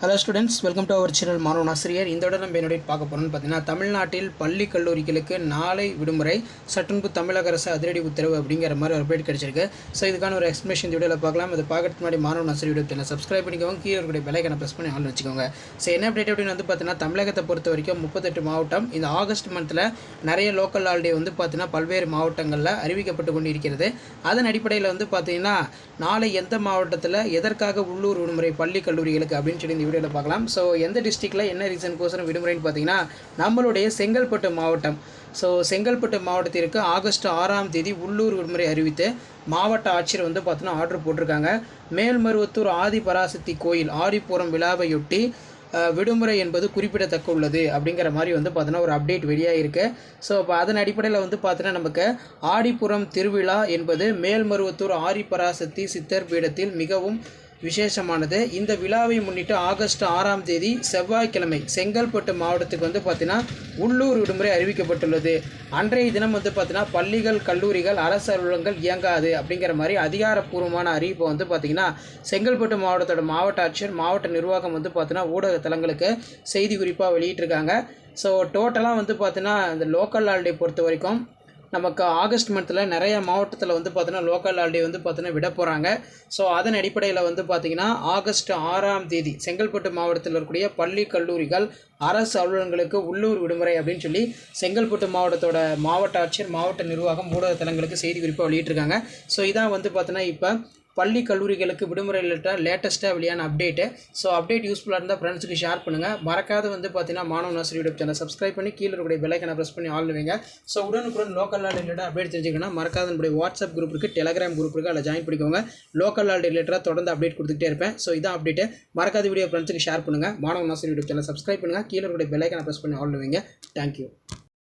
Hello students welcome to our channel மாணவன் ஆசிரியர் இந்த விட நம்ம என்னுடைய பார்க்க போகிறோம்னு பார்த்தீங்கன்னா தமிழ்நாட்டில் பள்ளி கல்லூரிகளுக்கு நாளை விடுமுறை சற்றுன்பு தமிழக அரசு அதிரடி உத்தரவு அப்படிங்கிற மாதிரி ஒரு அப்டேட் கிடைச்சிருக்கு. ஸோ இதுக்கான ஒரு எக்ஸ்பிளேஷன் வீடியோவில் பார்க்கலாம். அதை பார்க்கறதுக்கு முன்னாடி மாணவன் ஆசிரியர் வீடியோ சேனல் சப்ஸ்கிரைப் பண்ணிக்கோங்க. கீழே இருக்கிற பெலைக்கனை ப்ரெஸ் பண்ணி ஆள் வச்சுக்கோங்க. ஸோ என்ன அப்டேட் அப்படின்னு வந்து பார்த்தீங்கன்னா தமிழகத்தை பொறுத்த வரைக்கும் முப்பத்தெட்டு மாவட்டம் இந்த ஆகஸ்ட் மந்தில் நிறைய லோக்கல் ஹாலிடே வந்து பார்த்தீங்கன்னா பல்வேறு மாவட்டங்களில் அறிவிக்கப்பட்டு கொண்டு இருக்கிறது அதன் அடிப்படையில் வந்து பார்த்தீங்கன்னா நாளை எந்த மாவட்டத்தில் எதற்காக உள்ளூர் விடுமுறை பள்ளி கல்லூரிகளுக்கு அப்படின்னு சொல்லி வீடியோவில் பார்க்கலாம். ஸோ எந்த டிஸ்ட்ரிக்டில் என்ன ரீசனுக்கோசரம் விடுமுறைன்னு பார்த்தீங்கன்னா நம்மளுடைய செங்கல்பட்டு மாவட்டம். ஸோ செங்கல்பட்டு மாவட்டத்திற்கு ஆகஸ்ட் ஆறாம் தேதி உள்ளூர் விடுமுறை அறிவித்து மாவட்ட ஆட்சியர் வந்து பார்த்தோன்னா ஆர்டர் போட்டிருக்காங்க. மேல்மருவத்தூர் ஆதி பராசக்தி கோயில் ஆரிப்புறம் விழாவையொட்டி விடுமுறை என்பது குறிப்பிடத்தக்க உள்ளது அப்படிங்கிற மாதிரி வந்து பார்த்தோன்னா ஒரு அப்டேட் வெளியாக இருக்குது ஸோ அப்போ அதன் அடிப்படையில் வந்து பார்த்தோன்னா நமக்கு ஆடிப்புறம் திருவிழா என்பது மேல்மருவத்தூர் ஆரிபராசக்தி சித்தர் பீடத்தில் மிகவும் விசேஷமானது. இந்த விழாவை முன்னிட்டு ஆகஸ்ட் ஆறாம் தேதி செவ்வாய்க்கிழமை செங்கல்பட்டு மாவட்டத்துக்கு வந்து பார்த்தீங்கன்னா உள்ளூர் விடுமுறை அறிவிக்கப்பட்டுள்ளது. அன்றைய தினம் வந்து பார்த்தீங்கன்னா பள்ளிகள் கல்லூரிகள் அரசு அலுவலகங்கள் இயங்காது அப்படிங்கிற மாதிரி அதிகாரப்பூர்வமான அறிவிப்பை வந்து பார்த்தீங்கன்னா செங்கல்பட்டு மாவட்டத்தோட மாவட்ட ஆட்சியர் மாவட்ட நிர்வாகம் வந்து பார்த்தீங்கன்னா ஊடக தளங்களுக்கு செய்தி குறிப்பாக வெளியிட்டிருக்காங்க. ஸோ டோட்டலாக வந்து பார்த்தீங்கன்னா இந்த லோக்கல் ஹாலிடே பொறுத்த வரைக்கும் நமக்கு ஆகஸ்ட் மந்தில் நிறைய மாவட்டத்தில் வந்து பார்த்தீங்கன்னா லோக்கல் ஹாலிடே வந்து பார்த்தீங்கன்னா விட போகிறாங்க ஸோ அதன் அடிப்படையில் வந்து பார்த்திங்கன்னா ஆகஸ்ட் ஆறாம் தேதி செங்கல்பட்டு மாவட்டத்தில் இருக்கக்கூடிய பள்ளி கல்லூரிகள் அரசு அலுவலகங்களுக்கு உள்ளூர் விடுமுறை அப்படின்னு சொல்லி செங்கல்பட்டு மாவட்டத்தோட மாவட்ட ஆட்சியர் மாவட்ட நிர்வாகம் ஊடக தளங்களுக்கு செய்தி குறிப்பாக வெளியிட்டிருக்காங்க. ஸோ இதான் வந்து பார்த்தீங்கன்னா இப்போ பள்ளி கல்லூரிகளுக்கு விடுமுறை ரிலேட்டாக லேட்டஸ்ட்டாக வெளியான அப்டேட்டு ஸோ அப்டேட் யூஸ்ஃபுல்லாக இருந்தால் ஃப்ரெண்ட்ஸுக்கு ஷேர் பண்ணுங்கள் மறக்காத வந்து பார்த்தீங்கன்னா மாணவ நாசர் யூடியூப் சேனல் சப்ஸ்கிரைப் பண்ணி கீழே இருக்கக்கூடிய பெலைக்கனை ப்ரெஸ் பண்ணி ஆளுவீங்க ஸோ உடனுக்குடன் லோக்கல் ஹாலிடே ரிலேட்டாக அப்டேட் தெரிஞ்சுக்கணும்னா மறக்காத நம்முடைய வாட்ஸ்அப் குரூப் இருக்குது டெலகிராம் குரூப் இருக்குது அதில் ஜாயின் பண்ணிக்கோங்க. லோக்கல் ஹாலிடே ரிலேட்டடாக தொடர்ந்து அப்டேட் கொடுத்துட்டே இருப்பேன். ஸோ இதான் அப்டேட்டு மறக்காத வீடியோ ஃப்ரெண்ட்ஸுக்கு ஷேர் பண்ணுங்கள் மாணவ நாசர் யூடியூப் சேனல் சப்ஸ்கிரைப் பண்ணுங்கள் கீழே இருக்கக்கூடிய பெலைக்கனை ப்ரெஸ் பண்ணி ஆள் வைங்க. தேங்க்யூ